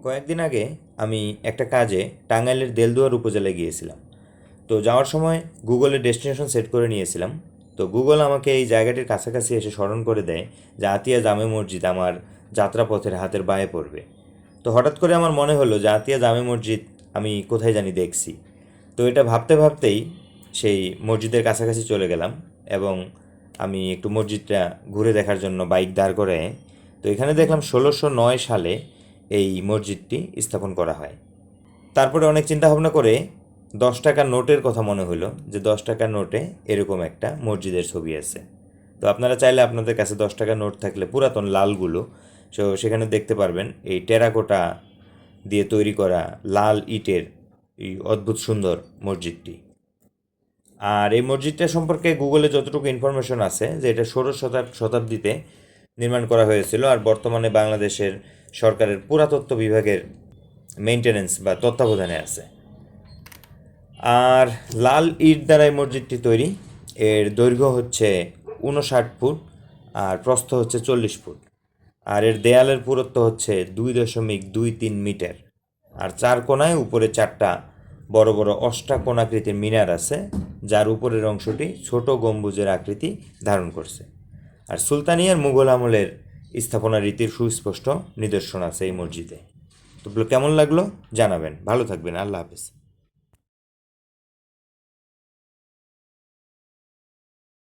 কয়েকদিন আগে আমি একটা কাজে টাঙ্গাইলের দেলদুয়ার উপজেলায় গিয়েছিলাম। তো যাওয়ার সময় গুগলে ডেস্টিনেশন সেট করে নিয়েছিলাম। তো গুগল আমাকে এই জায়গাটির কাছাকাছি এসে স্মরণ করে দেয় যে আতিয়া জামে মসজিদ আমার যাত্রাপথের হাতের বায়ে পড়বে। তো হঠাৎ করে আমার মনে হলো যে আতিয়া জামে মসজিদ আমি কোথায় জানি দেখছি। তো এটা ভাবতে ভাবতেই সেই মসজিদের কাছাকাছি চলে গেলাম এবং আমি একটু মসজিদটা ঘুরে দেখার জন্য বাইক দাঁড় করে তো এখানে দেখলাম ষোলোশো নয় সালে এই মসজিদটি স্থাপন করা হয়। তারপরে অনেক চিন্তা ভাবনা করে দশ টাকার নোটের কথা মনে হলো যে দশ টাকার নোটে এরকম একটা মসজিদের ছবি আছে। তো আপনারা চাইলে আপনাদের কাছে দশ টাকার নোট থাকলে পুরাতন লালগুলো সো সেখানে দেখতে পারবেন এই টেরাকোটা দিয়ে তৈরি করা লাল ইটের এই অদ্ভুত সুন্দর মসজিদটি। আর এই মসজিদটা সম্পর্কে গুগলে যতটুকু ইনফরমেশন আছে যে এটা ষোড়শ শতাব- শতাব্দীতে নির্মাণ করা হয়েছিল আর বর্তমানে বাংলাদেশের সরকারের পুরাতত্ত্ব বিভাগের মেইনটেনেন্স বা তত্ত্বাবধানে আছে। আর লাল ইট দ্বারাই মসজিদটি তৈরি। এর দৈর্ঘ্য হচ্ছে উনষাট ফুট আর প্রস্থ হচ্ছে চল্লিশ ফুট। আর এর দেয়ালের পুরুত্ব হচ্ছে দুই দশমিক দুই তিন মিটার। আর চার কোনায় উপরে চারটা বড় বড় অষ্টাকোণাকৃতির মিনার আছে, যার উপরের অংশটি ছোট গম্বুজের আকৃতি ধারণ করছে। আর সুলতানিয়ার মুঘল আমলের স্থাপনা রীতির সুস্পষ্ট নিদর্শন আছে এই মসজিদে। তো কেমন লাগল? জানাবেন। ভালো থাকবেন। আল্লাহ হাফেজ।